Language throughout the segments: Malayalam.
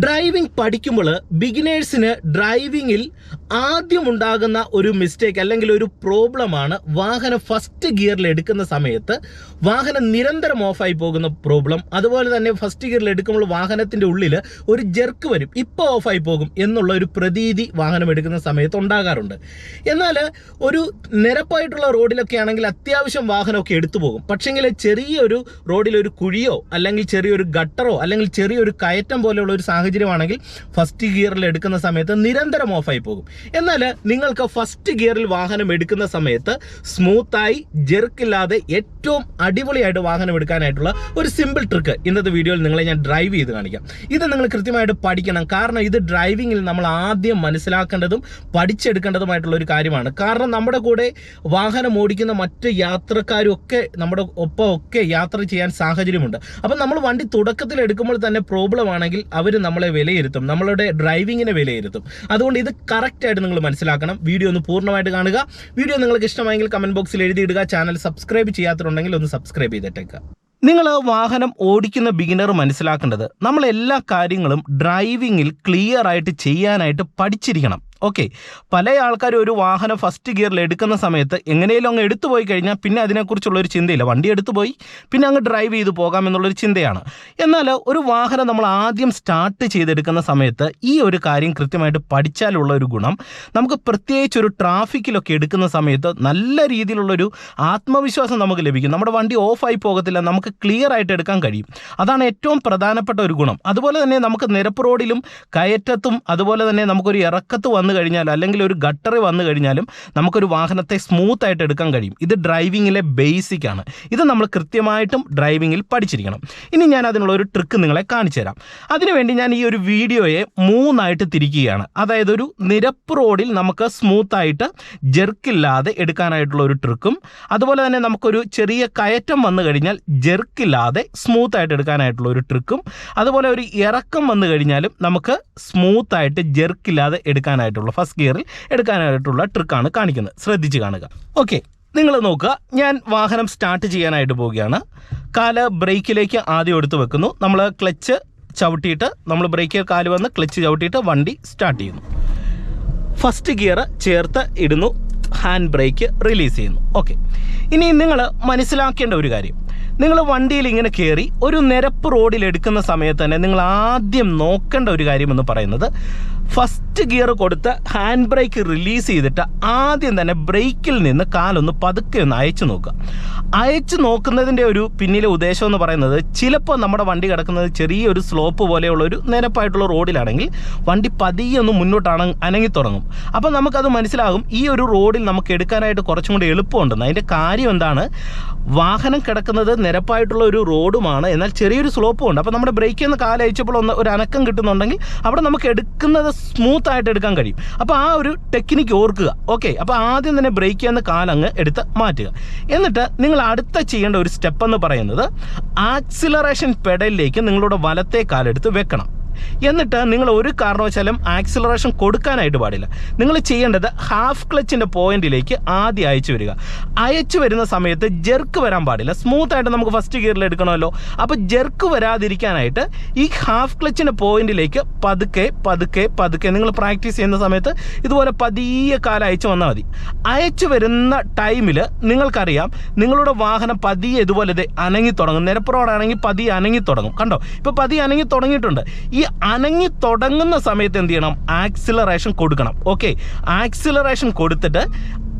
ഡ്രൈവിംഗ് പഠിക്കുമ്പോൾ ബിഗിനേഴ്സിന് ഡ്രൈവിങ്ങിൽ ആദ്യം ഉണ്ടാകുന്ന ഒരു മിസ്റ്റേക്ക് അല്ലെങ്കിൽ ഒരു പ്രോബ്ലമാണ് വാഹനം ഫസ്റ്റ് ഗിയറിൽ എടുക്കുന്ന സമയത്ത് വാഹനം നിരന്തരം ഓഫായി പോകുന്ന പ്രോബ്ലം അതുപോലെ തന്നെ ഫസ്റ്റ് ഗിയറിൽ എടുക്കുമ്പോൾ വാഹനത്തിന്റെ ഉള്ളിൽ ഒരു ജെർക്ക് വരും. ഇപ്പോൾ ഓഫായി പോകും എന്നുള്ള ഒരു പ്രതീതി വാഹനം എടുക്കുന്ന സമയത്ത് ഉണ്ടാകാറുണ്ട്. എന്നാൽ ഒരു നിരപ്പായിട്ടുള്ള റോഡിലൊക്കെ ആണെങ്കിൽ അത്യാവശ്യം വാഹനമൊക്കെ എടുത്തു പോകും. പക്ഷേങ്കിൽ ചെറിയൊരു റോഡിലൊരു കുഴിയോ അല്ലെങ്കിൽ ചെറിയൊരു ഗട്ടറോ അല്ലെങ്കിൽ ചെറിയൊരു കയറ്റം പോലെയുള്ള ഒരു സാഹചര്യമാണെങ്കിൽ ഫസ്റ്റ് ഗിയറിൽ എടുക്കുന്ന സമയത്ത് നിരന്തരം ഓഫായി പോകും. എന്നാൽ നിങ്ങൾക്ക് ഫസ്റ്റ് ഗിയറിൽ വാഹനം എടുക്കുന്ന സമയത്ത് സ്മൂത്തായി ജെർക്കില്ലാതെ ഏറ്റവും അടിപൊളിയായിട്ട് വാഹനം എടുക്കാനായിട്ടുള്ള ഒരു സിമ്പിൾ ട്രിക്ക് ഇന്നത്തെ വീഡിയോയിൽ നിങ്ങളെ ഞാൻ ഡ്രൈവ് ചെയ്ത് കാണിക്കാം. ഇത് നിങ്ങൾ കൃത്യമായിട്ട് പഠിക്കണം. കാരണം ഇത് ഡ്രൈവിങ്ങിൽ നമ്മൾ ആദ്യം മനസ്സിലാക്കേണ്ടതും പഠിച്ചെടുക്കേണ്ടതുമായിട്ടുള്ള ഒരു കാര്യമാണ്. കാരണം നമ്മുടെ കൂടെ വാഹനം ഓടിക്കുന്ന മറ്റ് യാത്രക്കാരും ഒക്കെ നമ്മുടെ ഒപ്പം ഒക്കെ യാത്ര ചെയ്യാൻ സാഹചര്യമുണ്ട്. അപ്പം നമ്മൾ വണ്ടി തുടക്കത്തിൽ എടുക്കുമ്പോൾ തന്നെ പ്രോബ്ലം ആണെങ്കിൽ അവർ നമ്മളെ വിലയിരുത്തും നമ്മളുടെ ഡ്രൈവിങ്ങിനെ വിലയിരുത്തും. അതുകൊണ്ട് ഇത് കറക്റ്റായിട്ട് നിങ്ങൾ മനസ്സിലാക്കണം. വീഡിയോ ഒന്ന് പൂർണമായിട്ട് കാണുക. വീഡിയോ നിങ്ങൾക്ക് ഇഷ്ടമായെങ്കിൽ കമന്റ് ബോക്സിൽ എഴുതിയിടുക. ചാനൽ സബ്സ്ക്രൈബ് ചെയ്യാത്തതുണ്ടെങ്കിൽ ഒന്ന് സബ്സ്ക്രൈബ് ചെയ്തിട്ടേക്കുക നിങ്ങൾ വാഹനം ഓടിക്കുന്ന ബിഗിനർ മനസ്സിലാക്കേണ്ടത് നമ്മൾ എല്ലാ കാര്യങ്ങളും ഡ്രൈവിങ്ങിൽ ക്ലിയർ ആയിട്ട് ചെയ്യാനായിട്ട് പഠിച്ചിരിക്കണം. ഓക്കെ പല ആൾക്കാരും ഒരു വാഹനം ഫസ്റ്റ് ഗിയറിൽ എടുക്കുന്ന സമയത്ത് എങ്ങനെയും അങ്ങ് എടുത്തു പോയി കഴിഞ്ഞാൽ പിന്നെ അതിനെക്കുറിച്ചുള്ള ഒരു ചിന്തയില്ല. വണ്ടി എടുത്തു പോയി പിന്നെ അങ്ങ് ഡ്രൈവ് ചെയ്ത് പോകാം എന്നുള്ളൊരു ചിന്തയാണ്. എന്നാൽ ഒരു വാഹനം നമ്മൾ ആദ്യം സ്റ്റാർട്ട് ചെയ്തെടുക്കുന്ന സമയത്ത് ഈ ഒരു കാര്യം കൃത്യമായിട്ട് പഠിച്ചാലുള്ള ഒരു ഗുണം. നമുക്ക് പ്രത്യേകിച്ച് ഒരു ട്രാഫിക്കിലൊക്കെ എടുക്കുന്ന സമയത്ത് നല്ല രീതിയിലുള്ളൊരു ആത്മവിശ്വാസം നമുക്ക് ലഭിക്കും. നമ്മുടെ വണ്ടി ഓഫായി പോകത്തില്ല നമുക്ക് ക്ലിയർ ആയിട്ട് എടുക്കാൻ കഴിയും. അതാണ് ഏറ്റവും പ്രധാനപ്പെട്ട ഒരു ഗുണം. അതുപോലെ തന്നെ നമുക്ക് നിരപ്പ് റോഡിലും കയറ്റത്തും അതുപോലെ തന്നെ നമുക്കൊരു ഇറക്കത്ത് വന്നു കഴിഞ്ഞാൽ അല്ലെങ്കിൽ ഒരു ഗട്ടർ വന്നു കഴിഞ്ഞാലും നമുക്കൊരു വാഹനത്തെ സ്മൂത്ത് ആയിട്ട് എടുക്കാൻ കഴിയും. ഇത് ഡ്രൈവിങ്ങിലെ ബേസിക് ആണ്. ഇത് നമ്മൾ കൃത്യമായിട്ടും ഡ്രൈവിങ്ങിൽ പഠിച്ചിരിക്കണം. ഇനി ഞാൻ അതിനുള്ള ഒരു ട്രിക്ക് നിങ്ങളെ കാണിച്ചു തരാം. അതിനുവേണ്ടി ഞാൻ ഈ ഒരു വീഡിയോയെ മൂന്നായിട്ട് തിരിക്കുകയാണ്. അതായത് ഒരു നിരപ്പ് റോഡിൽ നമുക്ക് സ്മൂത്ത് ആയിട്ട് ജെർക്കില്ലാതെ എടുക്കാനായിട്ടുള്ള ഒരു ട്രിക്കും അതുപോലെ തന്നെ നമുക്കൊരു ചെറിയ കയറ്റം വന്നു കഴിഞ്ഞാൽ ജെർക്കില്ലാതെ സ്മൂത്ത് ആയിട്ട് എടുക്കാനായിട്ടുള്ള ഒരു ട്രിക്കും അതുപോലെ ഒരു ഇറക്കം വന്നു കഴിഞ്ഞാലും നമുക്ക് സ്മൂത്ത് ആയിട്ട് ജെർക്കില്ലാതെ എടുക്കാനായിട്ടുള്ള ഫസ്റ്റ് ഗിയറിൽ എടുക്കാനായിട്ടുള്ള ട്രിക്കാണ് കാണിക്കുന്നത്. ശ്രദ്ധിച്ച് കാണുക. ഓക്കെ നിങ്ങൾ നോക്കുക. ഞാൻ വാഹനം സ്റ്റാർട്ട് ചെയ്യാനായിട്ട് പോവുകയാണ്. കാൽ ബ്രേക്കിലേക്ക് ആദ്യം എടുത്തു വെക്കുന്നു. നമ്മൾ ക്ലച്ച് ചവിട്ടിയിട്ട് നമ്മൾ ബ്രേക്കിൽ കാൽ വന്ന് ക്ലച്ച് ചവിട്ടിയിട്ട് വണ്ടി സ്റ്റാർട്ട് ചെയ്യുന്നു. ഫസ്റ്റ് ഗിയർ ചേർത്ത് ഇടുന്നു. ഹാൻഡ് ബ്രേക്ക് റിലീസ് ചെയ്യുന്നു. ഓക്കെ ഇനി നിങ്ങൾ മനസ്സിലാക്കേണ്ട ഒരു കാര്യം. നിങ്ങൾ വണ്ടിയിൽ ഇങ്ങനെ കയറി ഒരു നിരപ്പ് റോഡിൽ എടുക്കുന്ന സമയത്ത് തന്നെ നിങ്ങൾ ആദ്യം നോക്കേണ്ട ഒരു കാര്യമെന്ന് പറയുന്നത് ഫസ്റ്റ് ഗിയർ കൊടുത്ത് ഹാൻഡ് ബ്രേക്ക് റിലീസ് ചെയ്തിട്ട് ആദ്യം തന്നെ ബ്രേക്കിൽ നിന്ന് കാലൊന്ന് പതുക്കെ ഒന്ന് അയച്ചു നോക്കുക. അയച്ചു നോക്കുന്നതിന്റെ ഒരു പിന്നിലെ ഉദ്ദേശം എന്ന് പറയുന്നത് ചിലപ്പോൾ നമ്മുടെ വണ്ടി കിടക്കുന്നത് ചെറിയൊരു സ്ലോപ്പ് പോലെയുള്ള ഒരു നിരപ്പായിട്ടുള്ള റോഡിലാണെങ്കിൽ വണ്ടി പതിയെ ഒന്ന് മുന്നോട്ടാണ് അനങ്ങി തുടങ്ങും. അപ്പോൾ നമുക്കത് മനസ്സിലാകും. ഈ ഒരു റോഡിൽ നമുക്ക് എടുക്കാനായിട്ട് കുറച്ചും കൂടി എളുപ്പമുണ്ടെന്ന്. അതിന്റെ കാര്യം എന്താണ്? വാഹനം കിടക്കുന്നത് നിരപ്പായിട്ടുള്ള ഒരു റോഡുമാണ്. എന്നാൽ ചെറിയൊരു സ്ലോപ്പും ഉണ്ട്. അപ്പോൾ നമ്മുടെ ബ്രേക്കിൽ നിന്ന് കാലയച്ചപ്പോൾ ഒന്ന് ഒരു അനക്കം കിട്ടുന്നുണ്ടെങ്കിൽ അവിടെ നമുക്ക് എടുക്കുന്നത് സ്മൂത്ത് ആയിട്ട് എടുക്കാൻ കഴിയും. അപ്പോൾ ആ ഒരു ടെക്നിക്ക് ഓർക്കുക. ഓക്കെ അപ്പോൾ ആദ്യം തന്നെ ബ്രേക്ക് ചെയ്യുന്ന കാലങ്ങ് എടുത്ത് മാറ്റുക. എന്നിട്ട് നിങ്ങൾ അടുത്ത ചെയ്യേണ്ട ഒരു സ്റ്റെപ്പ് എന്ന് പറയുന്നത് ആക്സിലറേഷൻ പെഡലിലേക്ക് നിങ്ങളുടെ വലത്തെ കാലെടുത്ത് വെക്കണം. എന്നിട്ട് നിങ്ങൾ ഒരു കാരണവശാലും ആക്സിലറേഷൻ കൊടുക്കാനായിട്ട് പാടില്ല. നിങ്ങൾ ചെയ്യേണ്ടത് ഹാഫ് ക്ലച്ചിന്റെ പോയിന്റിലേക്ക് ആദ്യം അയച്ചു വരിക. അയച്ചു വരുന്ന സമയത്ത് ജെർക്ക് വരാൻ പാടില്ല. സ്മൂത്ത് ആയിട്ട് നമുക്ക് ഫസ്റ്റ് ഗിയറിൽ എടുക്കണമല്ലോ. അപ്പോൾ ജെർക്ക് വരാതിരിക്കാനായിട്ട് ഈ ഹാഫ് ക്ലച്ചിന്റെ പോയിന്റിലേക്ക് പതുക്കെ പതുക്കെ പതുക്കെ നിങ്ങൾ പ്രാക്ടീസ് ചെയ്യുന്ന സമയത്ത് ഇതുപോലെ പതിയെ കാലം അയച്ചു വന്നാൽ മതി. അയച്ചു വരുന്ന ടൈമിൽ നിങ്ങൾക്കറിയാം നിങ്ങളുടെ വാഹനം പതിയെ ഇതുപോലെ ഇത് അനങ്ങി തുടങ്ങും. നിരപ്പുറോടാണെങ്കിൽ പതിയെ അനങ്ങി തുടങ്ങും. കണ്ടോ? ഇപ്പോൾ പതിയെ അനങ്ങി തുടങ്ങിയിട്ടുണ്ട്. ഈ അനങ്ങി തുടങ്ങുന്ന സമയത്ത് എന്ത് ചെയ്യണം? ആക്സിലറേഷൻ കൊടുക്കണം. ഓക്കെ ആക്സിലറേഷൻ കൊടുത്തിട്ട്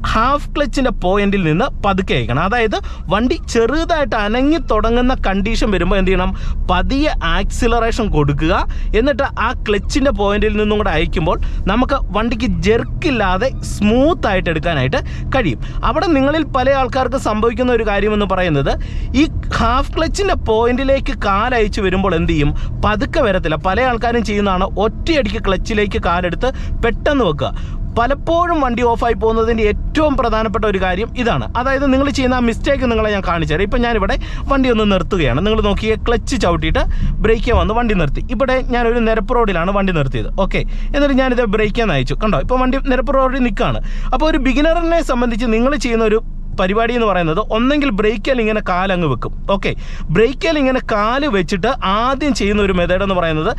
ഹാഫ് ക്ലച്ചിന്റെ പോയിന്റിൽ നിന്ന് പതുക്കെ അയക്കണം അതായത് വണ്ടി ചെറുതായിട്ട് അനങ്ങി തുടങ്ങുന്ന കണ്ടീഷൻ വരുമ്പോൾ എന്ത് ചെയ്യണം? പതിയെ ആക്സിലറേഷൻ കൊടുക്കുക. എന്നിട്ട് ആ ക്ലച്ചിന്റെ പോയിന്റിൽ നിന്നും കൂടെ അയക്കുമ്പോൾ നമുക്ക് വണ്ടിക്ക് ജെർക്കില്ലാതെ സ്മൂത്ത് ആയിട്ട് എടുക്കാനായിട്ട് കഴിയും. അവിടെ നിങ്ങളിൽ പല ആൾക്കാർക്ക് സംഭവിക്കുന്ന ഒരു കാര്യമെന്ന് പറയുന്നത് ഈ ഹാഫ് ക്ലച്ചിന്റെ പോയിന്റിലേക്ക് കാലയച്ച് വരുമ്പോൾ എന്ത് ചെയ്യും? പതുക്കെ വരത്തില്ല. പല ആൾക്കാരും ചെയ്യുന്നതാണ് ഒറ്റയടിക്ക് ക്ലച്ചിലേക്ക് കാലെടുത്ത് പെട്ടെന്ന് വെക്കുക. പലപ്പോഴും വണ്ടി ഓഫായി പോകുന്നതിന്റെ ഏറ്റവും പ്രധാനപ്പെട്ട ഒരു കാര്യം ഇതാണ്. അതായത് നിങ്ങൾ ചെയ്യുന്ന ആ മിസ്റ്റേക്ക് നിങ്ങളെ ഞാൻ കാണിച്ചു തരാം. ഇപ്പം ഞാനിവിടെ വണ്ടി ഒന്ന് നിർത്തുകയാണ്. നിങ്ങൾ നോക്കിയ ക്ലച്ച് ചവിട്ടിയിട്ട് ബ്രേക്ക് വന്ന് വണ്ടി നിർത്തി. ഇവിടെ ഞാനൊരു നിരപ്പ് റോഡിലാണ് വണ്ടി നിർത്തിയത്. ഓക്കെ. എന്നിട്ട് ഞാനിത് ബ്രേക്ക് അയച്ചു. കണ്ടോ? ഇപ്പോൾ വണ്ടി നിരപ്പ് റോഡിൽ നിൽക്കുകയാണ്. അപ്പോൾ ഒരു ബിഗിനറിനെ സംബന്ധിച്ച് നിങ്ങൾ ചെയ്യുന്ന ഒരു പരിപാടി എന്ന് പറയുന്നത് ഒന്നെങ്കിൽ ബ്രേക്കിൽ ഇങ്ങനെ കാലങ്ങ് വെക്കും. ഓക്കെ ബ്രേക്കിൽ ഇങ്ങനെ കാൽ വെച്ചിട്ട് ആദ്യം ചെയ്യുന്ന ഒരു മെത്തേഡ് എന്ന് പറയുന്നത്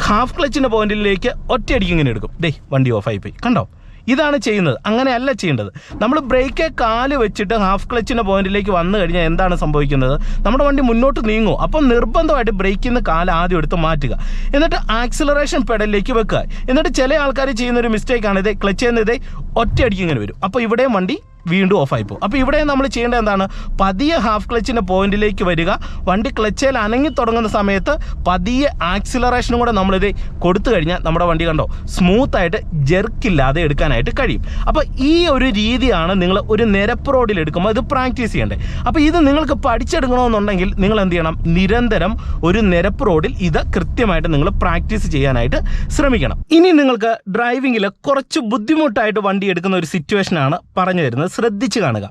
ഹാഫ് ക്ലച്ചിന്റെ പോയിന്റിലേക്ക് ഒറ്റയടിക്ക് ഇങ്ങനെ എടുക്കും. ഡേ വണ്ടി ഓഫായി പോയി കണ്ടോ? ഇതാണ് ചെയ്യുന്നത്. അങ്ങനെയല്ല ചെയ്യേണ്ടത്. നമ്മൾ ബ്രേക്ക് കാൽ വെച്ചിട്ട് ഹാഫ് ക്ലച്ചിന്റെ പോയിന്റിലേക്ക് വന്നു കഴിഞ്ഞാൽ എന്താണ് സംഭവിക്കുന്നത്? നമ്മുടെ വണ്ടി മുന്നോട്ട് നീങ്ങും. അപ്പം നിർബന്ധമായിട്ട് ബ്രേക്കിൽ നിന്ന് കാൽ ആദ്യം എടുത്ത് മാറ്റുക. എന്നിട്ട് ആക്സിലറേഷൻ പെഡലിലേക്ക് വെക്കുക. എന്നിട്ട് ചില ആൾക്കാർ ചെയ്യുന്ന ഒരു മിസ്റ്റേക്കാണ് ഇതേ ക്ലച്ച് ചെയ്യുന്ന ഇതേ ഒറ്റയടിക്ക് ഇങ്ങനെ വരും. അപ്പോൾ ഇവിടെയും വണ്ടി വീണ്ടും ഓഫായി പോകും. അപ്പോൾ ഇവിടെ നമ്മൾ ചെയ്യേണ്ട എന്താണ്? പതിയെ ഹാഫ് ക്ലച്ചിന്റെ പോയിന്റിലേക്ക് വരിക. വണ്ടി ക്ലച്ചിൽ അനങ്ങി തുടങ്ങുന്ന സമയത്ത് പതിയെ ആക്സിലറേഷനും കൂടെ നമ്മളിത് കൊടുത്തു കഴിഞ്ഞാൽ നമ്മുടെ വണ്ടി കണ്ടോ സ്മൂത്തായിട്ട് ജെർക്കില്ലാതെ എടുക്കാനായിട്ട് കഴിയും. അപ്പോൾ ഈ ഒരു രീതിയാണ് നിങ്ങൾ ഒരു നിരപ്പ് റോഡിൽ എടുക്കുമ്പോൾ ഇത് പ്രാക്ടീസ് ചെയ്യേണ്ടത്. അപ്പോൾ ഇത് നിങ്ങൾക്ക് പഠിച്ചെടുക്കണമെന്നുണ്ടെങ്കിൽ നിങ്ങൾ എന്ത് ചെയ്യണം? നിരന്തരം ഒരു നിരപ്പ് റോഡിൽ ഇത് കൃത്യമായിട്ട് നിങ്ങൾ പ്രാക്ടീസ് ചെയ്യാനായിട്ട് ശ്രമിക്കണം. ഇനി നിങ്ങൾക്ക് ഡ്രൈവിങ്ങിൽ കുറച്ച് ബുദ്ധിമുട്ടായിട്ട് വണ്ടി എടുക്കുന്ന ഒരു സിറ്റുവേഷനാണ് പറഞ്ഞു തരുന്നത്. ശ്രദ്ധിച്ച് കാണുക.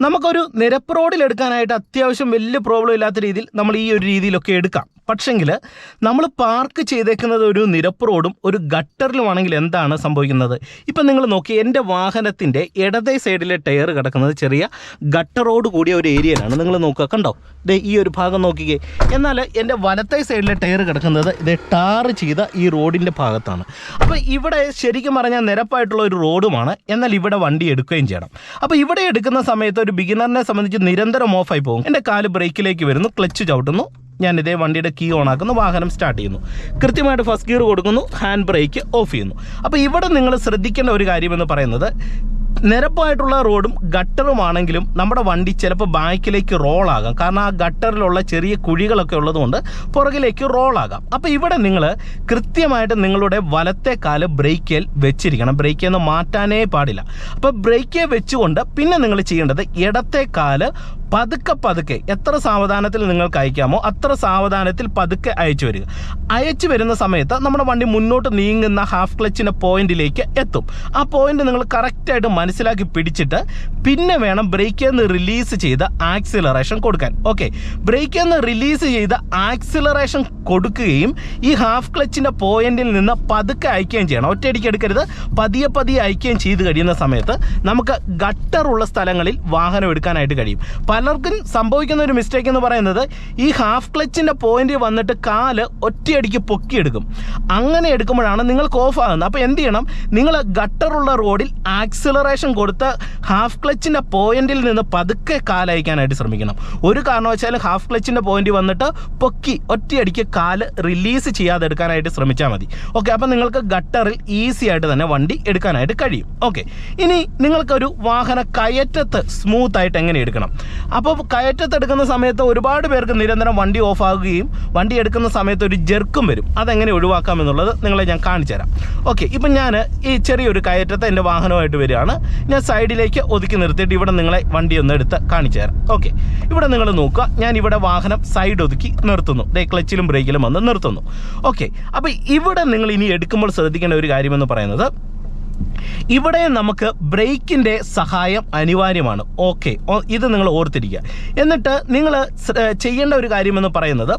നമുക്കൊരു നിരപ്പ് റോഡിൽ എടുക്കാനായിട്ട് അത്യാവശ്യം വലിയ പ്രോബ്ലം ഇല്ലാത്ത രീതിയിൽ നമ്മൾ ഈ ഒരു രീതിയിലൊക്കെ എടുക്കാം. പക്ഷെങ്കിൽ നമ്മൾ പാർക്ക് ചെയ്തേക്കുന്നത് ഒരു നിരപ്പ് റോഡും ഒരു ഗട്ടറിലുമാണെങ്കിൽ എന്താണ് സംഭവിക്കുന്നത്? ഇപ്പം നിങ്ങൾ നോക്കി എന്റെ വാഹനത്തിന്റെ ഇടതേ സൈഡിലെ ടയർ കിടക്കുന്നത് ചെറിയ ഗട്ടറോട് കൂടിയ ഒരു ഏരിയയിലാണ്. നിങ്ങൾ നോക്കുക കണ്ടോ? ദേ ഈ ഒരു ഭാഗം നോക്കിക്കേ. എന്നാൽ എന്റെ വലത്തേ സൈഡിലെ ടയർ കിടക്കുന്നത് ഇത് ടാർ ചെയ്ത ഈ റോഡിന്റെ ഭാഗത്താണ്. അപ്പോൾ ഇവിടെ ശരിക്കും പറഞ്ഞാൽ നിരപ്പായിട്ടുള്ള ഒരു റോഡുമാണ്. എന്നാൽ ഇവിടെ വണ്ടി എടുക്കുകയും ചെയ്യണം. അപ്പോൾ ഇവിടെ എടുക്കുന്ന സമയത്ത് ഒരു ബിഗിനറിനെ സംബന്ധിച്ച് നിരന്തരം ഓഫായി പോകും. എന്റെ കാൽ ബ്രേക്കിലേക്ക് വരുന്നു ക്ലച്ച് ചവിട്ടുന്നു. ഞാൻ ഇതേ വണ്ടിയുടെ കീ ഓൺ ആക്കുന്നു വാഹനം സ്റ്റാർട്ട് ചെയ്യുന്നു. കൃത്യമായിട്ട് ഫസ്റ്റ് ഗിയർ കൊടുക്കുന്നു ഹാൻഡ് ബ്രേക്ക് ഓഫ് ചെയ്യുന്നു. അപ്പോൾ ഇവിടെ നിങ്ങൾ ശ്രദ്ധിക്കേണ്ട ഒരു കാര്യമെന്ന് പറയുന്നത് നിരപ്പായിട്ടുള്ള റോഡും ഗട്ടറുമാണെങ്കിലും നമ്മുടെ വണ്ടി ചിലപ്പോൾ ബാക്കിലേക്ക് റോളാകാം കാരണം ആ ഗട്ടറിലുള്ള ചെറിയ കുഴികളൊക്കെ ഉള്ളതുകൊണ്ട് പുറകിലേക്ക് റോളാകാം അപ്പോൾ ഇവിടെ നിങ്ങൾ കൃത്യമായിട്ട് നിങ്ങളുടെ വലത്തെ കാൽ ബ്രേക്കിൽ വെച്ചിരിക്കണം. ബ്രേക്കിൽ നിന്ന് മാറ്റാനേ പാടില്ല. അപ്പോൾ ബ്രേക്ക് വെച്ചുകൊണ്ട് പിന്നെ നിങ്ങൾ ചെയ്യേണ്ടത് ഇടത്തെ കാൽ പതുക്കെ പതുക്കെ എത്ര സാവധാനത്തിൽ നിങ്ങൾക്ക് അയക്കാമോ അത്ര സാവധാനത്തിൽ പതുക്കെ അയച്ചു വരിക. അയച്ചു വരുന്ന സമയത്ത് നമ്മുടെ വണ്ടി മുന്നോട്ട് നീങ്ങുന്ന ഹാഫ് ക്ലച്ചിന്റെ പോയിന്റിലേക്ക് എത്തും. ആ പോയിന്റ് നിങ്ങൾ കറക്റ്റായിട്ട് മനസ്സിലാക്കി പിടിച്ചിട്ട് പിന്നെ വേണം ബ്രേക്കിൽ നിന്ന് റിലീസ് ചെയ്ത് ആക്സിലറേഷൻ കൊടുക്കാൻ. ഓക്കെ ബ്രേക്കിൽ നിന്ന് റിലീസ് ചെയ്ത് ആക്സിലറേഷൻ കൊടുക്കുകയും ഈ ഹാഫ് ക്ലച്ചിന്റെ പോയിന്റിൽ നിന്ന് പതുക്കെ അയക്കുകയും ചെയ്യണം. ഒറ്റയടിക്ക് എടുക്കരുത്. പതിയെ പതിയെ അയക്കുകയും ചെയ്ത് കഴിയുന്ന സമയത്ത് നമുക്ക് ഗട്ടറുള്ള സ്ഥലങ്ങളിൽ വാഹനം എടുക്കാനായിട്ട് കഴിയും. പലർക്കും സംഭവിക്കുന്ന ഒരു മിസ്റ്റേക്ക് എന്ന് പറയുന്നത് ഈ ഹാഫ് ക്ലച്ചിന്റെ പോയിന്റ് വന്നിട്ട് കാൽ ഒറ്റയടിക്ക് പൊക്കിയെടുക്കും. അങ്ങനെ എടുക്കുമ്പോഴാണ് നിങ്ങൾക്ക് ഓഫ് ആകുന്നത്. അപ്പോൾ എന്ത് ചെയ്യണം? നിങ്ങൾ ഗട്ടറുള്ള റോഡിൽ ആക്സിലറേഷൻ കൊടുത്ത് ഹാഫ് ക്ലച്ചിന്റെ പോയിന്റിൽ നിന്ന് പതുക്കെ കാലയക്കാനായിട്ട് ശ്രമിക്കണം. ഒരു കാരണവശാലും ഹാഫ് ക്ലച്ചിന്റെ പോയിന്റ് വന്നിട്ട് പൊക്കി ഒറ്റയടിക്ക് കാൽ റിലീസ് ചെയ്യാതെ എടുക്കാനായിട്ട് ശ്രമിച്ചാൽ മതി. ഓക്കെ അപ്പോൾ നിങ്ങൾക്ക് ഗട്ടറിൽ ഈസി ആയിട്ട് തന്നെ വണ്ടി എടുക്കാനായിട്ട് കഴിയും. ഓക്കെ ഇനി നിങ്ങൾക്കൊരു വാഹന കയറ്റത്ത് സ്മൂത്ത് ആയിട്ട് എങ്ങനെ എടുക്കണം? അപ്പോൾ കയറ്റത്തെടുക്കുന്ന സമയത്ത് ഒരുപാട് പേർക്ക് നിരന്തരം വണ്ടി ഓഫ് ആകുകയും വണ്ടി എടുക്കുന്ന സമയത്ത് ഒരു ജെർക്കും വരും. അതെങ്ങനെ ഒഴിവാക്കാം എന്നുള്ളത് നിങ്ങളെ ഞാൻ കാണിച്ചു തരാം. ഓക്കെ ഇപ്പം ഞാൻ ഈ ചെറിയൊരു കയറ്റത്തെ എന്റെ വാഹനമായിട്ട് വരികയാണ്. ഞാൻ സൈഡിലേക്ക് ഒതുക്കി നിർത്തിയിട്ട് ഇവിടെ നിങ്ങളെ വണ്ടി ഒന്ന് എടുത്ത് കാണിച്ചു തരാം. ഓക്കെ ഇവിടെ നിങ്ങൾ നോക്കുക. ഞാൻ ഇവിടെ വാഹനം സൈഡ് ഒതുക്കി നിർത്തുന്നു. ദേ ക്ലച്ചിലും ബ്രേക്കിലും വന്ന് നിർത്തുന്നു. ഓക്കെ അപ്പോൾ ഇവിടെ നിങ്ങൾ ഇനി എടുക്കുമ്പോൾ ശ്രദ്ധിക്കേണ്ട ഒരു കാര്യമെന്ന് പറയുന്നത് ഇവിടെ നമുക്ക് ബ്രേക്കിന്റെ സഹായം അനിവാര്യമാണ്. ഓക്കെ. ഇത് നിങ്ങൾ ഓർത്തിരിക്കുക. എന്നിട്ട് നിങ്ങൾ ചെയ്യേണ്ട ഒരു കാര്യമെന്ന് പറയുന്നത്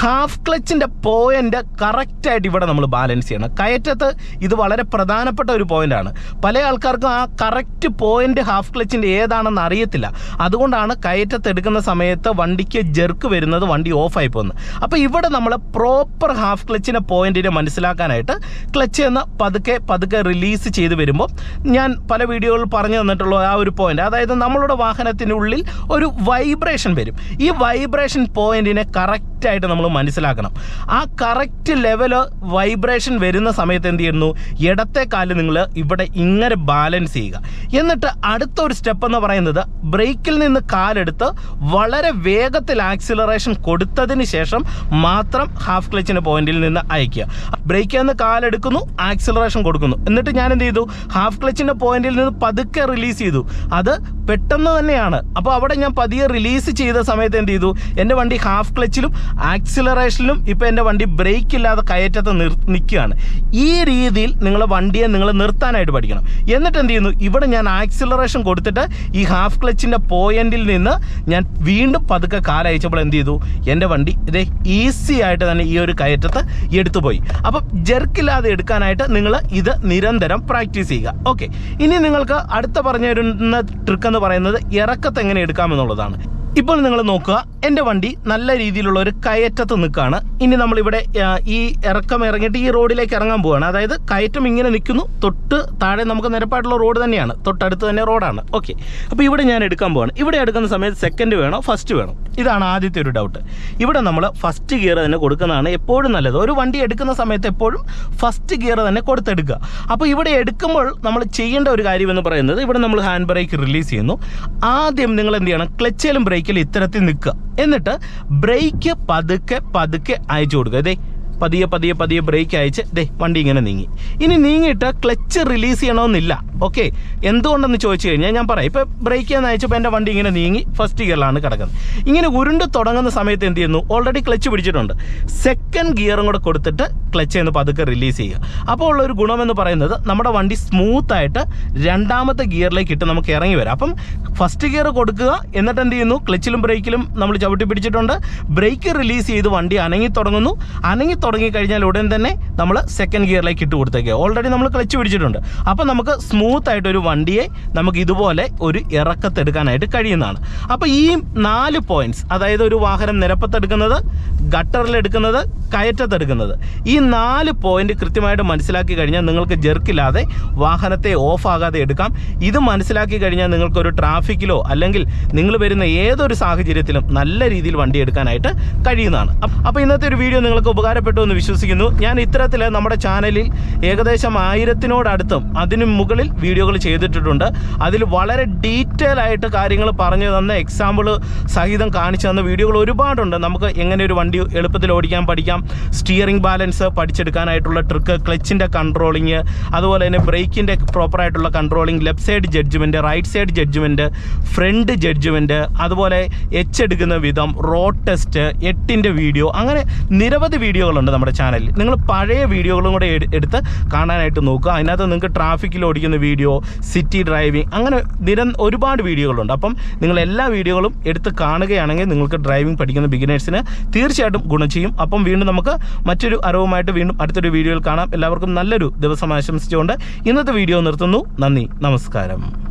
ഹാഫ് ക്ലച്ചിന്റെ പോയിന്റ് കറക്റ്റായിട്ട് ഇവിടെ നമ്മൾ ബാലൻസ് ചെയ്യണം. കയറ്റത്ത് ഇത് വളരെ പ്രധാനപ്പെട്ട ഒരു പോയിന്റാണ് പല ആൾക്കാർക്കും ആ കറക്റ്റ് പോയിന്റ് ഹാഫ് ക്ലച്ചിന്റെ ഏതാണെന്ന് അറിയത്തില്ല. അതുകൊണ്ടാണ് കയറ്റത്ത് എടുക്കുന്ന സമയത്ത് വണ്ടിക്ക് ജെർക്ക് വരുന്നത് വണ്ടി ഓഫായി പോകുന്നത്. അപ്പോൾ ഇവിടെ നമ്മൾ പ്രോപ്പർ ഹാഫ് ക്ലച്ചിന്റെ പോയിന്റിനെ മനസ്സിലാക്കാനായിട്ട് ക്ലച്ച് എന്ന് പതുക്കെ പതുക്കെ റിലീസ് ചെയ്ത് വരുമ്പോൾ ഞാൻ പല വീഡിയോകളിൽ പറഞ്ഞു തന്നിട്ടുള്ള ആ ഒരു പോയിന്റ് അതായത് നമ്മളുടെ വാഹനത്തിനുള്ളിൽ ഒരു വൈബ്രേഷൻ വരും. ഈ വൈബ്രേഷൻ പോയിന്റിനെ കറക്റ്റായിട്ട് നമ്മൾ മനസ്സിലാക്കണം. ആ കറക്റ്റ് ലെവൽ വൈബ്രേഷൻ വരുന്ന സമയത്ത് എന്ത് ചെയ്യുന്നു? ഇടത്തെ കാൽ നിങ്ങൾ ഇവിടെ ഇങ്ങനെ ബാലൻസ് ചെയ്യുക. എന്നിട്ട് അടുത്ത ഒരു സ്റ്റെപ്പ് എന്ന് പറയുന്നത് ബ്രേക്കിൽ നിന്ന് കാലെടുത്ത് വളരെ വേഗത്തിൽ ആക്സിലറേഷൻ കൊടുത്തതിന് ശേഷം മാത്രം ഹാഫ് ക്ലച്ചിന്റെ പോയിന്റിൽ നിന്ന് അയക്കുക ബ്രേക്കിൽ നിന്ന് കാലെടുക്കുന്നു ആക്സിലറേഷൻ കൊടുക്കുന്നു. എന്നിട്ട് ഞാൻ എന്ത് ചെയ്തു? ഹാഫ് ക്ലച്ചിന്റെ പോയിന്റിൽ നിന്ന് പതുക്കെ റിലീസ് ചെയ്തു. അത് പെട്ടെന്ന് തന്നെയാണ്. അപ്പോൾ അവിടെ ഞാൻ പതിയെ റിലീസ് ചെയ്ത സമയത്ത് എന്ത് ചെയ്തു? എന്റെ വണ്ടി ഹാഫ് ക്ലച്ചിലും ആക്സിലറേഷനിലും ഇപ്പോൾ എന്റെ വണ്ടി ബ്രേക്ക് ഇല്ലാതെ കയറ്റത്ത് നിർ നിൽക്കുകയാണ് ഈ രീതിയിൽ നിങ്ങൾ വണ്ടിയെ നിങ്ങൾ നിർത്താനായിട്ട് പഠിക്കണം. എന്നിട്ട് എന്ത് ചെയ്യുന്നു? ഇവിടെ ഞാൻ ആക്സിലറേഷൻ കൊടുത്തിട്ട് ഈ ഹാഫ് ക്ലച്ചിന്റെ പോയിന്റിൽ നിന്ന് ഞാൻ വീണ്ടും പതുക്കെ കാലയച്ചപ്പോൾ എന്ത് ചെയ്തു? എന്റെ വണ്ടി ഇതേ ഈസി ആയിട്ട് തന്നെ ഈ ഒരു കയറ്റത്ത് എടുത്തു പോയി. അപ്പം ജെർക്കില്ലാതെ എടുക്കാനായിട്ട് നിങ്ങൾ ഇത് നിരന്തരം പ്രാക്ടീസ് ചെയ്യുക. ഓക്കെ. ഇനി നിങ്ങൾക്ക് അടുത്ത പറഞ്ഞു തരുന്ന ട്രിക്ക് എന്ന് പറയുന്നത് ഇറക്കത്ത് എങ്ങനെ എടുക്കാമെന്നുള്ളതാണ്. ഇപ്പോൾ നിങ്ങൾ നോക്കുക എന്റെ വണ്ടി നല്ല രീതിയിലുള്ള ഒരു കയറ്റത്ത് നിൽക്കുകയാണ് ഇനി നമ്മളിവിടെ ഈ ഇറക്കം ഇറങ്ങിയിട്ട് ഈ റോഡിലേക്ക് ഇറങ്ങാൻ പോവുകയാണ് അതായത് കയറ്റം ഇങ്ങനെ നിൽക്കുന്നു തൊട്ട് താഴെ നമുക്ക് നിരപ്പായിട്ടുള്ള റോഡ് തന്നെയാണ്. തൊട്ടടുത്ത് തന്നെ റോഡാണ്. ഓക്കെ. അപ്പോൾ ഇവിടെ ഞാൻ എടുക്കാൻ പോവാണ്. ഇവിടെ എടുക്കുന്ന സമയത്ത് സെക്കൻഡ് വേണോ? ഫസ്റ്റ് വേണോ? ഇതാണ് ആദ്യത്തെ ഒരു ഡൗട്ട് ഇവിടെ നമ്മൾ ഫസ്റ്റ് ഗിയർ തന്നെ കൊടുക്കുന്നതാണ് എപ്പോഴും നല്ലത്. ഒരു വണ്ടി എടുക്കുന്ന സമയത്ത് എപ്പോഴും ഫസ്റ്റ് ഗിയർ തന്നെ കൊടുത്തെടുക്കുക. അപ്പോൾ ഇവിടെ എടുക്കുമ്പോൾ നമ്മൾ ചെയ്യേണ്ട ഒരു കാര്യം എന്ന് പറയുന്നത് ഇവിടെ നമ്മൾ ഹാൻഡ് ബ്രേക്ക് റിലീസ് ചെയ്യുന്നു. ആദ്യം നിങ്ങൾ എന്ത് ചെയ്യണം? ക്ലച്ചിലും ബ്രേക്കിലും ഇത്തരത്തിൽ നിൽക്കുക. എന്നിട്ട് ബ്രേക്ക് പതുക്കെ പതുക്കെ അയച്ചു കൊടുക്കുക. ഇതേ പതിയെ പതിയെ പതിയെ ബ്രേക്ക് അയച്ച് ദേ വണ്ടി ഇങ്ങനെ നീങ്ങി. ഇനി നീങ്ങിയിട്ട് ക്ലച്ച് റിലീസ് ചെയ്യണമെന്നില്ല. ഓക്കെ എന്തുകൊണ്ടെന്ന് ചോദിച്ചു കഴിഞ്ഞാൽ ഞാൻ പറയാം. ഇപ്പോൾ ബ്രേക്ക് ചെയ്യാൻ അയച്ചപ്പോൾ എന്റെ വണ്ടി ഇങ്ങനെ നീങ്ങി ഫസ്റ്റ് ഗിയറിലാണ് കിടക്കുന്നത്. ഇങ്ങനെ ഉരുണ്ട് തുടങ്ങുന്ന സമയത്ത് എന്ത് ചെയ്യുന്നു? ഓൾറെഡി ക്ലച്ച് പിടിച്ചിട്ടുണ്ട്. സെക്കൻഡ് ഗിയറും കൂടെ കൊടുത്തിട്ട് ക്ലച്ച് എന്ന് പതുക്കെ റിലീസ് ചെയ്യുക. അപ്പോൾ ഉള്ളൊരു ഗുണമെന്ന് പറയുന്നത് നമ്മുടെ വണ്ടി സ്മൂത്തായിട്ട് രണ്ടാമത്തെ ഗിയറിലേക്ക് ഇട്ട് നമുക്ക് ഇറങ്ങി വരാം. അപ്പം ഫസ്റ്റ് ഗിയർ കൊടുക്കുക എന്നിട്ട് എന്ത് ചെയ്യുന്നു? ക്ലച്ചിലും ബ്രേക്കിലും നമ്മൾ ചവിട്ടി പിടിച്ചിട്ടുണ്ട്. ബ്രേക്ക് റിലീസ് ചെയ്ത് വണ്ടി അനങ്ങി തുടങ്ങുന്നു. അനങ്ങി തുടങ്ങി കഴിഞ്ഞാൽ ഉടൻ തന്നെ നമ്മൾ സെക്കൻഡ് ഗിയറിലേക്ക് ഇട്ട് കൊടുത്തേക്കുക. ഓൾറെഡി നമ്മൾ ക്ലച്ച് പിടിച്ചിട്ടുണ്ട്. അപ്പം നമുക്ക് സ്മൂത്ത് ആയിട്ട് ഒരു വണ്ടിയെ നമുക്ക് ഇതുപോലെ ഒരു ഇറക്കത്തെടുക്കാനായിട്ട് കഴിയുന്നതാണ്. അപ്പോൾ ഈ നാല് പോയിന്റ്സ് അതായത് ഒരു വാഹനം നിരപ്പത്തെടുക്കുന്നത് ഗട്ടറിലെടുക്കുന്നത് കയറ്റത്തെടുക്കുന്നത് ഈ നാല് പോയിന്റ് കൃത്യമായിട്ട് മനസ്സിലാക്കി കഴിഞ്ഞാൽ നിങ്ങൾക്ക് ജെർക്കില്ലാതെ വാഹനത്തെ ഓഫ് ആകാതെ എടുക്കാം. ഇത് മനസ്സിലാക്കി കഴിഞ്ഞാൽ നിങ്ങൾക്കൊരു ട്രാഫിക്കിലോ അല്ലെങ്കിൽ നിങ്ങൾ വരുന്ന ഏതൊരു സാഹചര്യത്തിലും നല്ല രീതിയിൽ വണ്ടി എടുക്കാനായിട്ട് കഴിയുന്നതാണ്. അപ്പോൾ ഇന്നത്തെ ഒരു വീഡിയോ നിങ്ങൾക്ക് ഉപകാരപ്പെട്ടു എന്ന് വിശ്വസിക്കുന്നു. ഞാൻ ഇത്തരത്തിൽ നമ്മുടെ ചാനലിൽ ഏകദേശം ആയിരത്തിനോടടുത്തും അതിനു മുകളിൽ വീഡിയോകൾ ചെയ്തിട്ടുണ്ട് അതിൽ വളരെ ഡീറ്റെയിൽ ആയിട്ട് കാര്യങ്ങൾ പറഞ്ഞു തന്ന എക്സാമ്പിൾ സഹിതം കാണിച്ചു തന്ന വീഡിയോകൾ ഒരുപാടുണ്ട്. നമുക്ക് എങ്ങനെ ഒരു വണ്ടി എളുപ്പത്തിൽ ഓടിക്കാൻ പഠിക്കാം സ്റ്റിയറിംഗ് ബാലൻസ് പഠിച്ചെടുക്കാനായിട്ടുള്ള ട്രിക്ക് ക്ലച്ചിന്റെ കൺട്രോളിങ് അതുപോലെ തന്നെ ബ്രേക്കിന്റെ പ്രോപ്പറായിട്ടുള്ള controlling left side judgement right side judgement front judgement അതുപോലെ എച്ച് എടുക്കുന്ന വിധം റോഡ് ടെസ്റ്റ് എട്ടിന്റെ വീഡിയോ അങ്ങനെ നിരവധി വീഡിയോകളുണ്ട് നമ്മുടെ ചാനലിൽ നിങ്ങൾ പഴയ വീഡിയോകളും കൂടെ എടുത്ത് കാണാനായിട്ട് നോക്കുക. അതിനകത്ത് നിങ്ങൾക്ക് ട്രാഫിക്കിൽ ഓടിക്കുന്ന വീഡിയോ സിറ്റി ഡ്രൈവിംഗ് അങ്ങനെ നിര ഒരുപാട് വീഡിയോകളുണ്ട്. അപ്പം നിങ്ങൾ എല്ലാ വീഡിയോകളും എടുത്ത് കാണുകയാണെങ്കിൽ നിങ്ങൾക്ക് ഡ്രൈവിംഗ് പഠിക്കുന്ന ബിഗിനേഴ്സിന് തീർച്ചയായിട്ടും ഗുണം ചെയ്യും. അപ്പം വീണ്ടും നമുക്ക് മറ്റൊരു അറിവുമായിട്ട് വീണ്ടും അടുത്തൊരു വീഡിയോയിൽ കാണാം. എല്ലാവർക്കും നല്ലൊരു ദിവസം ആശംസിച്ചുകൊണ്ട് ഇന്നത്തെ വീഡിയോ നിർത്തുന്നു. നന്ദി. നമസ്കാരം.